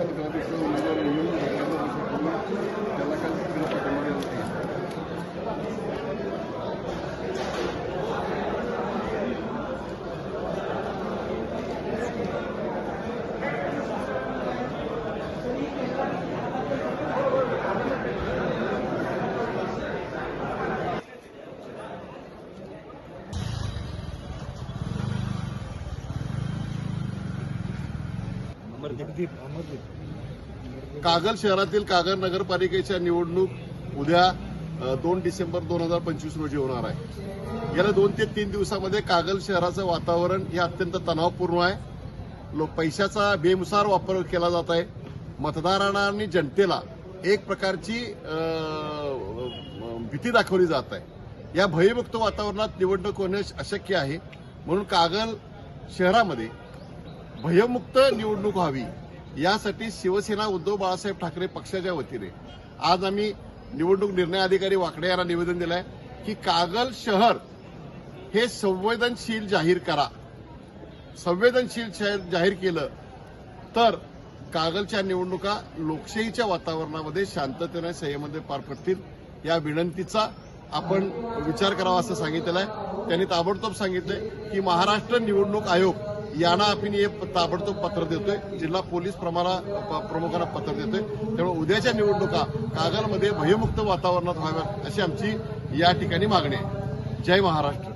sabe que ela tem sido o melhor do mundo, que ela vai ser comum, que Kagal शहरातील कागल नगरपालिकेच्या निवडणूक उद्या दोन डिसेंबर दोन हजार पंचवीस रोजी होणार आहे. गेल्या दोन ते तीन दिवसामध्ये कागल शहराचं वातावरण हे अत्यंत तणावपूर्ण आहे. लो पैशाचा बेमुसार वापर केला जात आहे. मतदारांना आणि जनतेला एक प्रकारची भीती दाखवली जात आहे. या भयमुक्त वातावरणात निवडणूक होणे अशक्य आहे. म्हणून कागल शहरामध्ये भयमुक्त निवडणूक व्हावी यासाठी शिवसेना उद्धव बाळासाहेब ठाकरे पक्षाच्या वतीने आज आम्ही निवडणूक निर्णय अधिकारी वाकडे यांना निवेदन दिलं आहे की कागल शहर हे संवेदनशील जाहीर करा. संवेदनशील शहर जाहीर केलं तर कागलच्या निवडणुका लोकशाहीच्या वातावरणामध्ये शांततेने संयमामध्ये पार पडतील या विनंतीचा आपण विचार करावा असं सांगितलेलं आहे. त्यांनी ताबडतोब सांगितलं की महाराष्ट्र निवडणूक आयोग यांना आपण हे ताबडतोब पत्र देतोय. जिल्हा पोलीस प्रमाणा प्रमुखांना पत्र देतोय. त्यामुळे उद्याच्या निवडणुका कागलमध्ये भयमुक्त वातावरणात व्हाव्यात अशी आमची या ठिकाणी मागणी आहे. जय महाराष्ट्र.